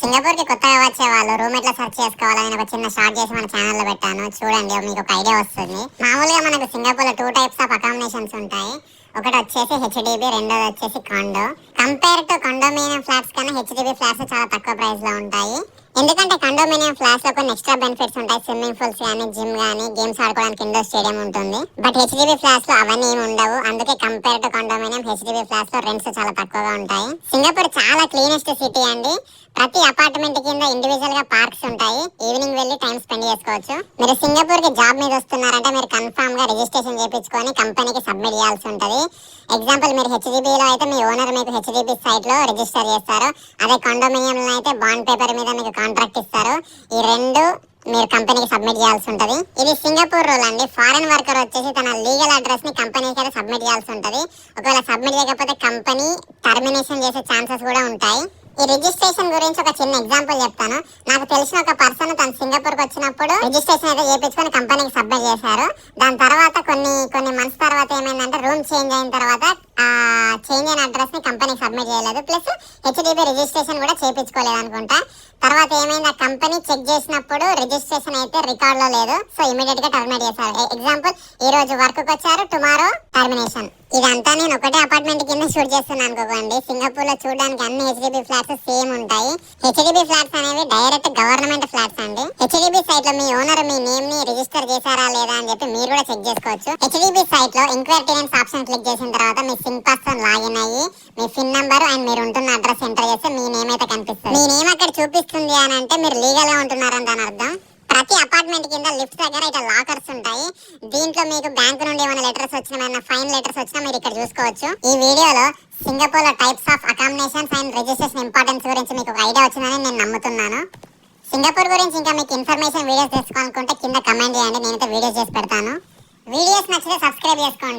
సింగపూర్కి కొత్తగా వచ్చే వాళ్ళు రూమ్ ఎట్లా సెర్చ్ చేసుకోవాలని ఒక చిన్న షార్ట్ చేసి మన ఛానల్లో పెట్టాను. చూడండి మీకు ఒక ఐడియా వస్తుంది. మామూలుగా మనకు సింగపూర్లో టూ టైప్స్ ఆఫ్ అకామిడేషన్స్ ఉంటాయి. ఒకటి వచ్చేసి హెచ్డిబి రెండోది వచ్చేసి condo compare to condominium flats కన్నా హెచ్డిబి ఫ్లాట్స్ చాలా తక్కువ ప్రైస్లో ఉంటాయి. ఎందుకంటే కండోమినియం ఫ్లాట్స్లో కొన్ని ఎక్స్ట్రా బెనిఫిట్స్ ఉంటాయి. స్విమ్మింగ్ పూల్స్ కానీ జిమ్ కానీ గేమ్స్ ఆడుకోవడానికి ఇండోర్ స్టేడియం ఉంటుంది. బట్ హెచ్డిబి ఫ్లాట్స్లో అవన్నీ ఏమి ఉండవు. అందుకే కంపేర్ టు కండోమినియం హెచ్డిబి ఫ్లాట్స్లో రెంట్స్ చాలా తక్కువగా ఉంటాయి. సింగపూర్ చాలా క్లీనెస్ట్ సిటీ అండి. ప్రతి అపార్ట్మెంట్ కింద ఇండివిజువల్గా పార్క్స్ ఉంటాయి. ఈవినింగ్ వెళ్ళి టైం స్పెండ్ చేసుకోవచ్చు. మీరు సింగపూర్కి జాబ్ మీద వస్తున్నారంటే మీరు కన్ఫామ్గా రిజిస్ట్రేషన్ చేయించుకొని కంపెనీకి సబ్మిట్ చేయాల్సి ఉంటుంది. ఎగ్జాంపుల్ మీరు హెచ్డిబి లో అయితే మీ ఓనర్ మీకు హెచ్డిబి సైట్లో రిజిస్టర్ చేస్తారు. అదే కండోమినియం లో అయితే బాండ్ పేపర్ మీద మీకు కాంట్రాక్ట్ ఇస్తారు. ఈ రెండు మీరు కంపెనీకి సబ్మిట్ చేయాల్సి ఉంటది. ఇది సింగపూర్ రూల్ అండి. ఫారెన్ వర్కర్ వచ్చేసి తన లీగల్ అడ్రస్ని కంపెనీకి అయితే సబ్మిట్ చేయాల్సి ఉంటది. ఒకవేళ సబ్మిట్ చేయకపోతే కంపెనీ టర్మినేషన్ చేసే ఛాన్సెస్ కూడా ఉంటాయి. ఈ రిజిస్ట్రేషన్ గురించి ఒక చిన్న ఎగ్జాంపుల్ చెప్తాను. నాకు తెలిసిన ఒక పర్సన్ తను సింగపూర్కి వచ్చినప్పుడు రిజిస్ట్రేషన్ అయితే చేపించుకొని కంపెనీకి సబ్మిట్ చేశారు. దాని తర్వాత కొన్ని కొన్ని మంత్స్ తర్వాత ఏమైందంటే రూమ్ చేంజ్ అయిన తర్వాత చేంజ్ అయిన అడ్రస్ని కంపెనీకి సబ్మిట్ చేయలేదు. ప్లస్ హెచ్డిబి రిజిస్ట్రేషన్ కూడా చేపించుకోలేదు అనుకుంటా. తర్వాత ఏమైంది? ఆ కంపెనీ చెక్ చేసినప్పుడు రిజిస్ట్రేషన్ అయితే రికార్డ్లో లేదు. సో ఇమీడియట్గా టర్మినేట్ చేశారు. E, ఎగ్జాంపుల్ ఈ రోజు వర్క్ వచ్చారు టుమారో టర్మినేషన్ ఇదంతా నేను ఒకటే అపార్ట్మెంట్ కింద షూట్ చేస్తున్నాను అనుకోకండి సింగపూర్లో చూడడానికి అన్ని హెచ్డిబి ఫ్లాట్స్ సేమ్ ఉంటాయి. హెచ్డిబి ఫ్లాట్స్ అనేవి డైరెక్ట్ గవర్నమెంట్ ఫ్లాట్స్ అండి. హెచ్డిబి సైట్లో మీ ఓనర్ మీ నేమ్ని రిజిస్టర్ చేశారా లేదా అని చెప్పి మీరు కూడా చెక్ చేసుకోవచ్చు. హెచ్డిబి సైట్లో ఎంక్వైరీ టెనెన్స్ ఆప్షన్ క్లిక్ చేసిన తర్వాత మీ సింక్ పర్సన్ లాగిన్ అయ్యి మీ పిన్ నెంబర్ అండ్ మీరు ఉంటున్న అడ్రస్ ఎంటర్ చేస్తే మీ నేమ్ అయితే కనిపిస్తుంది. మీ నేమ్ అక్కడ చూపిస్తుంది అని అంటే మీరు లీగల్గా ఉంటున్నారని దాని అర్థం? ప్రతి అపార్ట్మెంట్ కింద లిఫ్ట్ దగ్గర ఇట్లా లాకర్స్ ఉంటాయి. దీంట్లో మీకు బ్యాంకు నుండి ఏమైనా లెటర్స్ వచ్చినా ఏమైనా ఫైన్ లెటర్స్ వచ్చినా మీరు ఇక్కడ చూసుకోవచ్చు. ఈ వీడియోలో సింగపూర్లో types of accommodations and registration importance గురించి మీకు ఒక ఐడియా వచ్చిందని నేను నమ్ముతున్నాను. సింగపూర్ గురించి ఇంకా మీకు ఇన్ఫర్మేషన్ వీడియోస్ తెలుసుకోవాలనుకుంటే కింద కమెంట్ చేయండి నేనైతే వీడియోస్ చేసి పెడతాను. వీడియోస్ నచ్చితే సబ్స్క్రైబ్ చేసుకోండి.